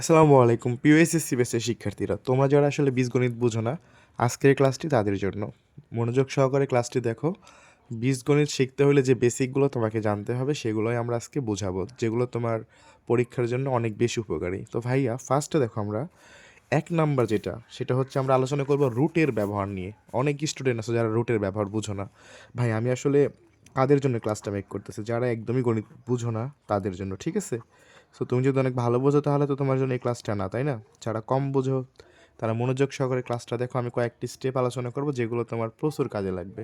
আসসালামু আলাইকুম প্রিয় এসএসসি বেসের শিক্ষার্থীরা, তোমরা যারা আসলে বীজগণিত বুঝো না, আজকের ক্লাসটি তাদের জন্য। মনোযোগ সহকারে ক্লাসটি দেখো। বীজগণিত শিখতে হলে যে বেসিকগুলো তোমাকে জানতে হবে, সেগুলোই আমরা আজকে বোঝাবো, যেগুলো তোমার পরীক্ষার জন্য অনেক বেশি উপকারী। তো ভাইয়া ফার্স্টে দেখো আমরা, এক নাম্বার যেটা, সেটা হচ্ছে আমরা আলোচনা করব রুটের ব্যবহার নিয়ে। অনেক স্টুডেন্ট আছে যারা রুটের ব্যবহার বুঝো না। ভাই, আমি আসলে কাদের জন্য ক্লাসটা মেক করতেছি? যারা একদমই গণিত বুঝো না, তাদের জন্য, ঠিক আছে? সো তুমি যদি অনেক ভালো বোঝো তাহলে তো তোমার জন্য এই ক্লাসটা না, তাই না? যারা কম বোঝো, তারা মনোযোগ সহকারে ক্লাসটা দেখো। আমি কয়েকটি স্টেপ আলোচনা করব যেগুলো তোমার প্রচুর কাজে লাগবে।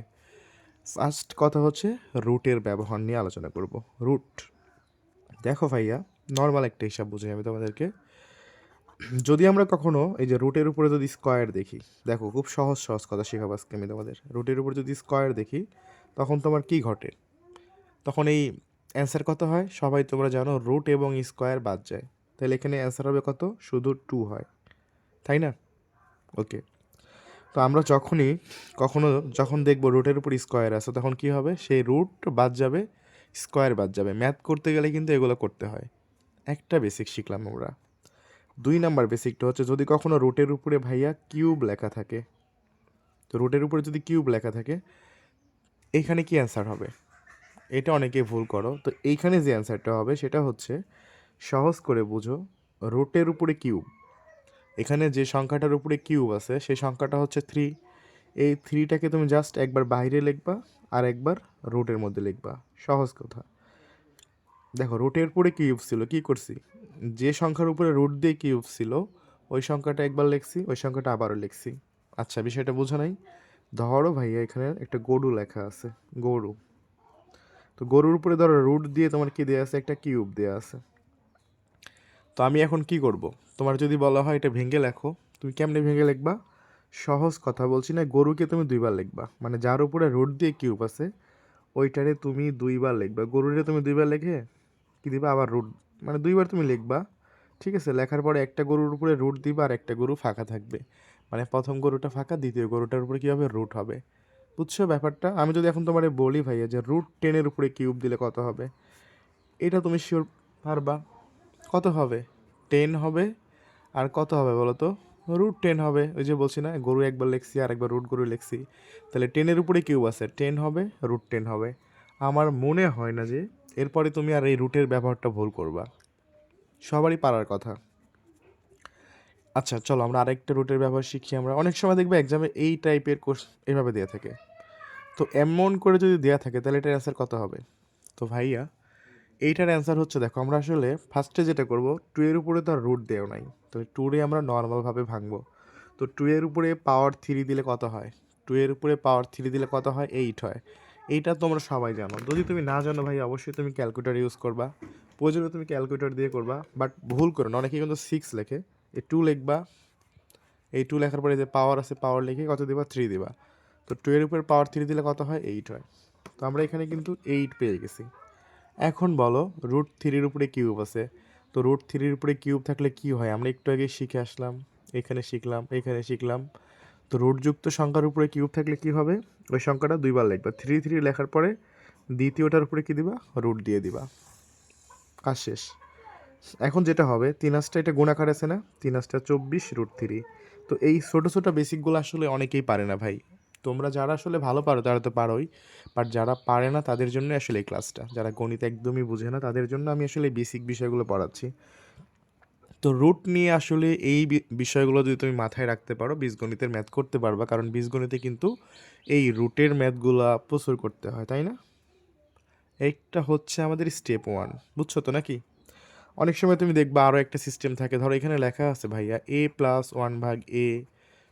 ফার্স্ট কথা হচ্ছে রুটের ব্যবহার নিয়ে আলোচনা করব। রুট দেখো ভাইয়া নর্মাল একটা হিসাব বুঝি আমি তোমাদেরকে। যদি আমরা কখনো এই যে রুটের উপরে যদি স্কোয়ার দেখি, দেখো খুব সহজ সহজ কথা শেখাবো আজকে আমি তোমাদের। রুটের উপরে যদি স্কোয়ার দেখি, তখন তোমার কি ঘটে? তখন এই অ্যান্সার কত হয়? সবাই তোমরা জানো রুট এবং স্কোয়ার বাদ যায়। তাহলে এখানে অ্যান্সার হবে কত? শুধু টু হয়। তাই না? ওকে। তো আমরা যখনই, কখনো যখন দেখব রুটের উপর স্কোয়ার আছে, তখন কি হবে? সেই রুট বাদ যাবে, স্কোয়ার বাদ যাবে। ম্যাথ করতে গেলে কিন্তু এগুলো করতে হয়। একটা বেসিক শিখলাম আমরা। দুই নাম্বার বেসিকটা হচ্ছে, যদি কখনো রুটের উপরে ভাইয়া কিউব লেখা থাকে, তো রুটের উপরে যদি কিউব লেখা থাকে, এখানে কি অ্যান্সার হবে? এটা অনেকে ভুল করো। তো এইখানে যে অ্যান্সারটা হবে সেটা হচ্ছে, সহজ করে বুঝো, রুটের উপরে কিউব। এখানে যে সংখ্যাটার উপরে কিউব আছে, সেই সংখ্যাটা হচ্ছে থ্রি এই থ্রিটাকে তুমি জাস্ট একবার বাইরে লিখবা, আর একবার রুটের মধ্যে লিখবা। সহজ কথা। দেখো, রুটের উপরে কিউব ছিল, কি করছি? যে সংখ্যার উপরে রুট দিয়ে কিউব ছিল, ওই সংখ্যাটা একবার লিখছি, ওই সংখ্যাটা আবারও লিখছি। আচ্ছা বিষয়টা বুঝো নাই? ধরো ভাইয়া, এখানে একটা গরু লেখা আছে, গরু। তো গরুর উপরে ধরো রুট দিয়ে তোমার কি দেওয়া আছে? একটা কিউব দেওয়া আছে। তো আমি এখন কি করব? তোমার যদি বলা হয় এটা ভেঙে লেখো। তুমি কেমনে ভেঙে লিখবা? সহজ কথা বলছি না, গরুকে তুমি দুইবার লিখবা। মানে যার উপরে রুট দিয়ে কিউব আছে, ওইটারে তুমি দুইবার লিখবা। গরুরে তুমি দুইবার লেখে কি দিবা? আবার রুট মানে দুইবার তুমি লিখবা। ঠিক আছে? লেখার পরে একটা গরুর উপরে রুট দিবা আর একটা গরু ফাঁকা থাকবে। মানে প্রথম গরুটা ফাঁকা, দ্বিতীয় গরুটার উপরে কী হবে? রুট হবে। বুঝছ ব্যাপারটা? আমি যদি এখন তোমারে বলি ভাইয়া যে রুট টেনের উপরে কিউব দিলে কত হবে? এটা তুমি শিওর পারবা। কত হবে? টেন হবে। আর কত হবে বলো তো? রুট টেন হবে। ওই যে বলছি না, গরু একবার লেখছি আর একবার রুট গরু লেখছি। তাহলে টেনের উপরে কিউব আছে। টেন হবে রুট টেন হবে। আমার মনে হয় না যে এরপরে তুমি আর এই রুটের ব্যবহারটা ভুল করবা। সবারই পারার কথা। আচ্ছা চলো আমরা আরেকটা রুটের ব্যবহার শিখি আমরা। অনেক সময় দেখবে এক্সামে এই টাইপের কোর্স এইভাবে দেওয়া থাকে। তো এমন করে যদি দেওয়া থাকে, তাহলে এটার অ্যান্সার কত হবে? তো ভাইয়া, এইটার অ্যান্সার হচ্ছে দেখো, আমরা আসলে ফার্স্টে যেটা করব টু এর উপরে তো আর রুট দেও নাই। তো টুরে আমরা নর্মালভাবে ভাঙবো। তো টু এর উপরে পাওয়ার থ্রি দিলে কত হয়? টু এর উপরে পাওয়ার থ্রি দিলে কত হয়? এইট হয়। এইটা তোমরা সবাই জানো। যদি তুমি না জানো ভাই অবশ্যই তুমি ক্যালকুলেটার ইউজ করবা। প্রয়োজনে তুমি ক্যালকুলেটার দিয়ে করবা বাট ভুল করো না। অনেকে কিন্তু সিক্স লেখে। এই টু লিখবা এই টু লেখার পরে যে পাওয়ার আছে পাওয়ার লিখে কত দিবা? থ্রি দিবা। তো টু এর উপরে পাওয়ার থ্রি দিলে কত হয়? এইট হয়। তো আমরা এখানে কিন্তু এইট পেয়ে গেছি। এখন বলো রুট থ্রির উপরে কিউব আছে। তো রুট থ্রির উপরে কিউব থাকলে কি হয়? আমরা একটু আগে শিখে আসলাম, এখানে শিখলাম এখানে শিখলাম। তো রুটযুক্ত সংখ্যার উপরে কিউব থাকলে কি হবে? ওই সংখ্যাটা দুইবার লিখবা। থ্রি থ্রি লেখার পরে দ্বিতীয়টার উপরে কি দিবা? রুট দিয়ে দিবা। কাজ শেষ। এখন যেটা হবে, তিন আঁচটা এটা গুণাকার আছে না? তিন আঁচটা চব্বিশ রুট থ্রি তো এই ছোটো ছোটো বেসিকগুলো আসলে অনেকেই পারে না ভাই। তোমরা যারা আসলে ভালো পারো, তারা তো পারোই। বাট যারা পারে না, তাদের জন্য আসলে এই ক্লাসটা যারা গণিত একদমই বুঝে না, তাদের জন্য আমি আসলে বেসিক বিষয়গুলো পড়াচ্ছি। তো রুট নিয়ে আসলে এই বিষয়গুলো যদি তুমি মাথায় রাখতে পারো, বীজগণিতের ম্যাথ করতে পারবা। কারণ বীজগণিতে কিন্তু এই রুটের ম্যাথগুলা প্রচুর করতে হয়, তাই না? এইটা হচ্ছে আমাদের স্টেপ ওয়ান বুঝছ তো নাকি? অনেক সময় তুমি দেখবা আরও একটা সিস্টেম থাকে। ধরো এখানে লেখা আছে ভাইয়া এ প্লাস ওয়ান ভাগ এ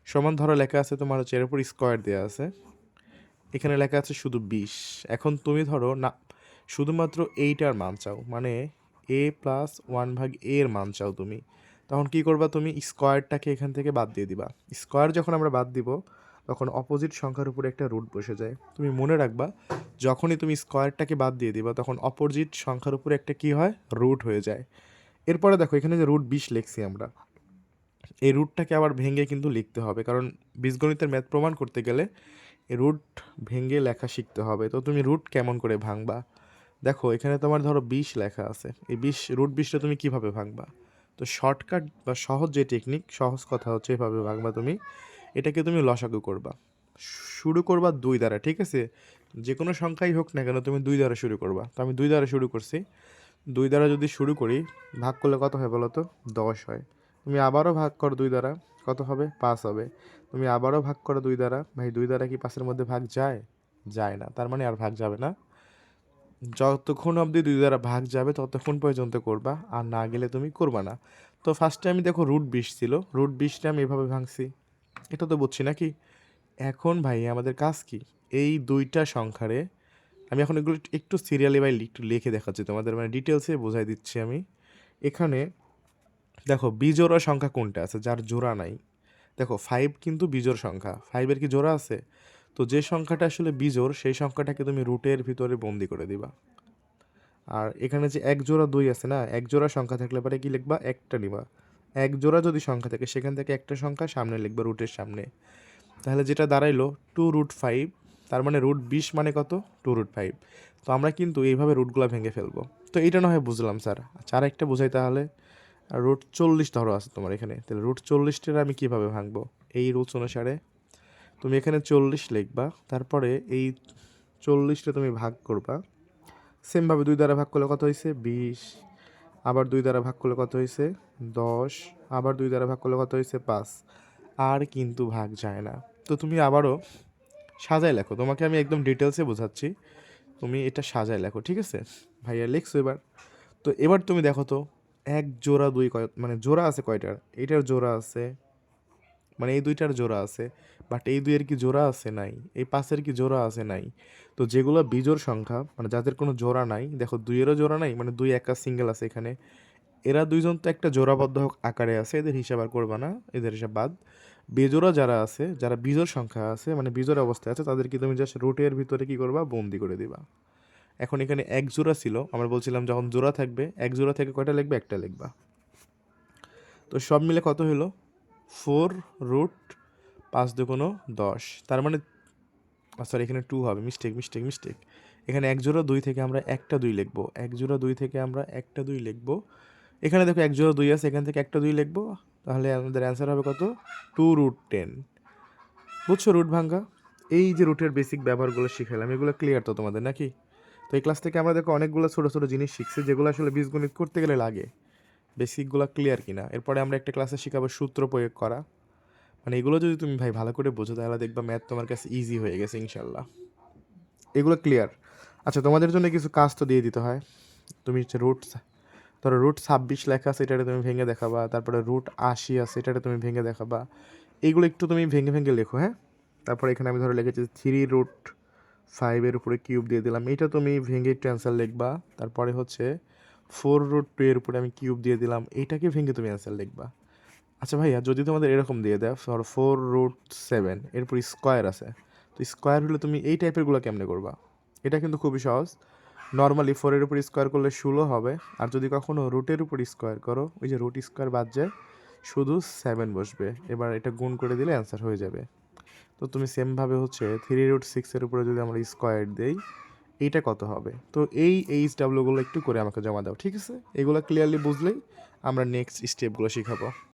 সমান ধরো লেখা আছে তোমার হচ্ছে এর উপর স্কোয়ার দেওয়া আছে। এখানে লেখা আছে শুধু বিশ। এখন তুমি ধরো না, শুধুমাত্র এইটার মান চাও মানে এ প্লাস ওয়ান ভাগ এ এর মান চাও তুমি। তখন কি করবা তুমি? স্কোয়ারটাকে এখান থেকে বাদ দিয়ে দিবা। স্কোয়ার যখন আমরা বাদ দিব তখন অপোজিট সংখ্যার উপরে একটা রুট বসে যায়। তুমি মনে রাখবা, যখনই তুমি স্কোয়ারটাকে বাদ দিয়ে দিবা, তখন অপোজিট সংখ্যার উপরে একটা কি হয়? রুট হয়ে যায়। এরপরে দেখো, এখানে যে রুট বিশ লিখছি আমরা, এই রুটটাকে আবার ভেঙে কিন্তু লিখতে হবে। কারণ বীজগণিতের ম্যাথ প্রমাণ করতে গেলে রুট ভেঙে লেখা শিখতে হবে। তো তুমি রুট কেমন করে ভাঙবা? দেখো, এখানে তোমার ধরো বিশ লেখা আছে। এই বিশ রুট বিশটা তুমি কীভাবে ভাঙবা? তো শর্টকাট বা সহজ যে টেকনিক সহজ কথা হচ্ছে এভাবে ভাঙবা তুমি। এটাকে তুমি লসাগু করবা। শুরু করবা দুই দ্বারা, ঠিক আছে? যে কোনো সংখ্যাই হোক না কেন তুমি দুই দ্বারা শুরু করবা। তো আমি দুই দ্বারা শুরু করছি। দুই দ্বারা যদি শুরু করি, ভাগ করলে কত হয় বলো তো? দশ হয়। তুমি আবারও ভাগ করো দুই দ্বারা, কত হবে? পাঁচ হবে। তুমি আবারও ভাগ করো দুই দ্বারা। ভাই, দুই দ্বারা কি পাঁচের মধ্যে ভাগ যায়? যায় না। তার মানে আর ভাগ যাবে না। যতক্ষণ অবধি দুই দ্বারা ভাগ যাবে, ততক্ষণ পর্যন্ত করবা। আর না গেলে তুমি করবা না। তো ফার্স্টে আমি দেখো রুট বিশ ছিল। রুট বিশটা আমি এভাবে ভাঙছি। এটা তো বুঝছি নাকি? এখন ভাই আমাদের কাজ কি? এই দুইটা সংখ্যারে আমি এখন এগুলো একটু সিরিয়ালি বাই একটু লিখে দেখাচ্ছি তোমাদের মানে ডিটেলসে বোঝাই দিচ্ছি আমি। এখানে দেখো, বিজোড়া সংখ্যা কোনটা আছে? যার জোড়া নাই। দেখো ফাইভ কিন্তু বিজোড় সংখ্যা। ফাইভের কি জোড়া আছে? তো যে সংখ্যাটা আসলে বিজোড়, সেই সংখ্যাটাকে তুমি রুটের ভিতরে বন্দি করে দিবা। আর এখানে যে এক জোড়া দুই আছে না, এক জোড়া সংখ্যা থাকলে পরে কি লিখবা? একটা নিবা। এক জোড়া যদি সংখ্যা থাকে, সেখান থেকে একটা সংখ্যা সামনে লিখবে রুটের সামনে। তাহলে যেটা দাঁড়াইলো টু রুট ফাইভ তার মানে রুট বিশ মানে কত? টু রুট ফাইভ তো আমরা কিন্তু এইভাবে রুটগুলো ভেঙে ফেলব। তো এইটা না হয় বুঝলাম, স্যার। আচ্ছা আর একটা বোঝাই তাহলে। রুট চল্লিশ ধরো আছে তোমার এখানে। তাহলে রুট চল্লিশটার আমি কীভাবে ভাঙবো? এই রুটস অনুসারে তুমি এখানে চল্লিশ লিখবা, তারপরে এই চল্লিশটা তুমি ভাগ করবা। সেমভাবে দুই দ্বারা ভাগ করলে কত হয়েছে? বিশ। আবার দুই দ্বারা ভাগ করলে কত হয়েছে দশ। আবার দুই দ্বারা ভাগ করলে কত হয়েছে পাঁচ। আর কিন্তু ভাগ যায় না। তো তুমি আবারও সাজায় লেখো। তোমাকে আমি একদম ডিটেলসে বোঝাচ্ছি। তুমি এটা সাজায় লেখো, ঠিক আছে? ভাইয়া, লিখছো এবার। তো এবার তুমি দেখো তো, এক জোড়া দুই কয় মানে জোড়া আছে কয়টার? এটার জোড়া আছে মানে এই দুইটার জোড়া আছে বাট এই দুইয়ের কি জোড়া আছে? নাই। এই পাঁচের কি জোড়া আছে? নাই। তো যেগুলো বিজোড় সংখ্যা মানে যাদের কোনো জোড়া নাই, দেখো দুইয়েরও জোড়া নাই মানে দুই একা সিঙ্গেল আছে এখানে। এরা দুইজন তো একটা জোড়াবদ্ধ আকারে আছে, এদের হিসাব আর করবা না, এদের হিসাব বাদ। বেজোড়া যারা আছে, যারা বিজোড় সংখ্যা আছে মানে বিজোড় অবস্থায় আছে, তাদেরকে তুমি জাস্ট রুটের ভিতরে কি করবা? বন্দি করে দিবা। এখন এখানে এক জোড়া ছিল, আমরা বলছিলাম যখন জোড়া থাকবে, এক জোড়া থেকে কয়টা লিখবে? একটা লিখবা। তো সব মিলে কত হলো? ফোর রুট পাঁচ দুগুণ দশ। তার মানে সরি এখানে টু হবে। মিস্টেক মিস্টেক মিস্টেক এখানে এক জোড়া দুই থেকে আমরা একটা দুই লিখব। এক জোড়া দুই থেকে আমরা একটা দুই লিখব। এখানে দেখো এক জোড়া দুই আছে, এখান থেকে একটা দুই লিখব। তাহলে আমাদের অ্যান্সার হবে কত? টু রুট টেন বুঝছ রুট ভাঙ্গা? এই যে রুটের বেসিক ব্যবহারগুলো শিখালাম এগুলো ক্লিয়ার তো তোমাদের নাকি? তো এই ক্লাস থেকে আমরা দেখো অনেকগুলো ছোটো ছোটো জিনিস শিখছি, যেগুলো আসলে বীজগণিত করতে গেলে লাগে। বেসিকগুলো ক্লিয়ার কিনা। এরপরে আমরা একটা ক্লাসে শেখাবো সূত্র প্রয়োগ করা। মানে এগুলো যদি তুমি ভাই ভালো করে বোঝো, তাহলে দেখবা ম্যাথ তোমার কাছে ইজি হয়ে গেছে ইনশাল্লাহ। এগুলো ক্লিয়ার আচ্ছা তোমাদের জন্য কিছু কাজ তো দিয়ে দিতে হয়। তুমি হচ্ছে রুট ধরো রুট ছাব্বিশ লেখা আছে এটাতে তুমি ভেঙে দেখাবা। তারপরে রুট আশি আছে এটাতে তুমি ভেঙে দেখাবা। এইগুলো একটু তুমি ভেঙে ভেঙে লেখো হ্যাঁ? তারপরে এখানে আমি ধরো লিখেছি থ্রি রুট ফাইভের উপরে কিউব দিয়ে দিলাম। এটা তুমি ভেঙে একটু অ্যান্সার লিখবা। তারপরে হচ্ছে ফোর রুট টু এর উপরে আমি কিউব দিয়ে দিলাম, এটাকে ভেঙে তুমি অ্যান্সার লিখবা। আচ্ছা ভাইয়া, যদি তোমাদের এরকম দিয়ে দেয় ধরো ফোর রুট সেভেন এরপর স্কোয়ার আছে, তো স্কোয়ার হলে তুমি এই টাইপেরগুলো কেমনে করবা? এটা কিন্তু খুবই সহজ। নর্মালি ফোরের উপর স্কোয়ার করলে ষোলো হবে, আর যদি কখনও রুটের উপর স্কোয়ার করো, ওই যে রুট স্কোয়ার বাদ যায়, শুধু সেভেন বসবে। এবার এটা গুণ করে দিলে অ্যান্সার হয়ে যাবে। তো তুমি সেমভাবে হচ্ছে থ্রি রুট সিক্সের উপরে যদি আমরা স্কোয়ার দেই এইটা কত হবে? তো এই এইচ ডাব্লিউগুলো একটু করে আমাকে জমা দাও, ঠিক আছে? এগুলো ক্লিয়ারলি বুঝলেই আমরা নেক্সট স্টেপগুলো শেখাবো।